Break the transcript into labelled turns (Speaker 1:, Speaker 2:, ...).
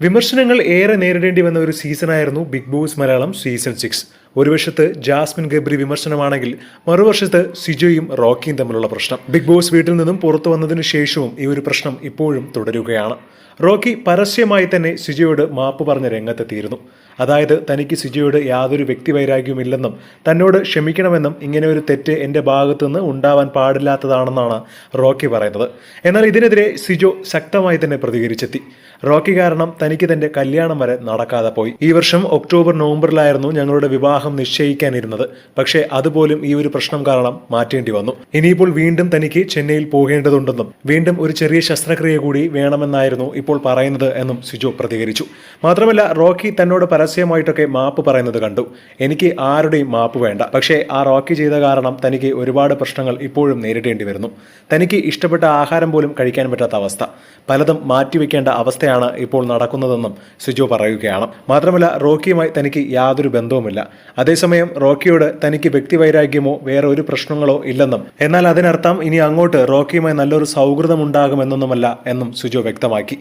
Speaker 1: വിമർശനങ്ങൾ ഏറെ നേരിടേണ്ടി വന്ന ഒരു സീസണായിരുന്നു Big Boss Malayalam season six ഒരു വശത്ത് ജാസ്മിൻ ഗബ്രി വിമർശനമാണെങ്കിൽ മറുവശത്ത് സിജോയും റോക്കിയും തമ്മിലുള്ള പ്രശ്നം. ബിഗ് ബോസ് വീട്ടിൽ നിന്നും പുറത്തു വന്നതിനു ശേഷവും ഈ ഒരു പ്രശ്നം ഇപ്പോഴും തുടരുകയാണ്. റോക്കി പരസ്യമായി തന്നെ സിജോയോട് മാപ്പ് പറഞ്ഞ രംഗത്തെത്തിയിരുന്നു. അതായത് തനിക്ക് സിജോയോട് യാതൊരു വ്യക്തിവൈരാഗ്യവുമില്ലെന്നും തന്നോട് ക്ഷമിക്കണമെന്നും ഇങ്ങനെ ഒരു തെറ്റ് എന്റെ ഭാഗത്തുനിന്ന് ഉണ്ടാവാൻ പാടില്ലാത്തതാണെന്നാണ് റോക്കി പറയുന്നത്. എന്നാൽ ഇതിനെതിരെ സിജോ ശക്തമായി തന്നെ പ്രതികരിച്ചെത്തി. റോക്കി കാരണം തനിക്ക് തന്റെ കല്യാണം വരെ നടക്കാതെ പോയി. ഈ വർഷം ഒക്ടോബർ നവംബറിലായിരുന്നു ഞങ്ങളുടെ വിവാഹം നിശ്ചയിക്കാനിരുന്നത്. പക്ഷേ അതുപോലും ഈ ഒരു പ്രശ്നം കാരണം മാറ്റേണ്ടി വന്നു. ഇനിയിപ്പോൾ വീണ്ടും തനിക്ക് ചെന്നൈയിൽ പോകേണ്ടതുണ്ടെന്നും വീണ്ടും ഒരു ചെറിയ ശസ്ത്രക്രിയ കൂടി വേണമെന്നായിരുന്നു ഇപ്പോൾ പറയുന്നത് എന്നും സിജു പ്രതികരിച്ചു. മാത്രമല്ല റോക്കി തന്നോട് പരസ്യമായിട്ടൊക്കെ മാപ്പ് പറയുന്നത് കണ്ടു. എനിക്ക് ആരുടെയും മാപ്പ് വേണ്ട. പക്ഷേ ആ റോക്കി ചെയ്ത കാരണം തനിക്ക് ഒരുപാട് പ്രശ്നങ്ങൾ ഇപ്പോഴും നേരിടേണ്ടി വരുന്നു. തനിക്ക് ഇഷ്ടപ്പെട്ട ആഹാരം പോലും കഴിക്കാൻ പറ്റാത്ത അവസ്ഥ. പലതും മാറ്റിവെക്കേണ്ട അവസ്ഥയാണ് ഇപ്പോൾ നടക്കുന്നതെന്നും സിജു പറയുകയാണ്. മാത്രമല്ല റോക്കിയുമായി തനിക്ക് യാതൊരു ബന്ധവുമില്ല. അതേസമയം റോക്കിയോട് തനിക്ക് വ്യക്തിവൈരാഗ്യമോ വേറെ ഒരു പ്രശ്നങ്ങളോ ഇല്ലെന്നും എന്നാൽ അതിനർത്ഥം ഇനി അങ്ങോട്ട് റോക്കിയുമായി നല്ലൊരു സൗഹൃദം ഉണ്ടാകുമെന്നൊന്നുമല്ല എന്നും സുജോ വ്യക്തമാക്കി.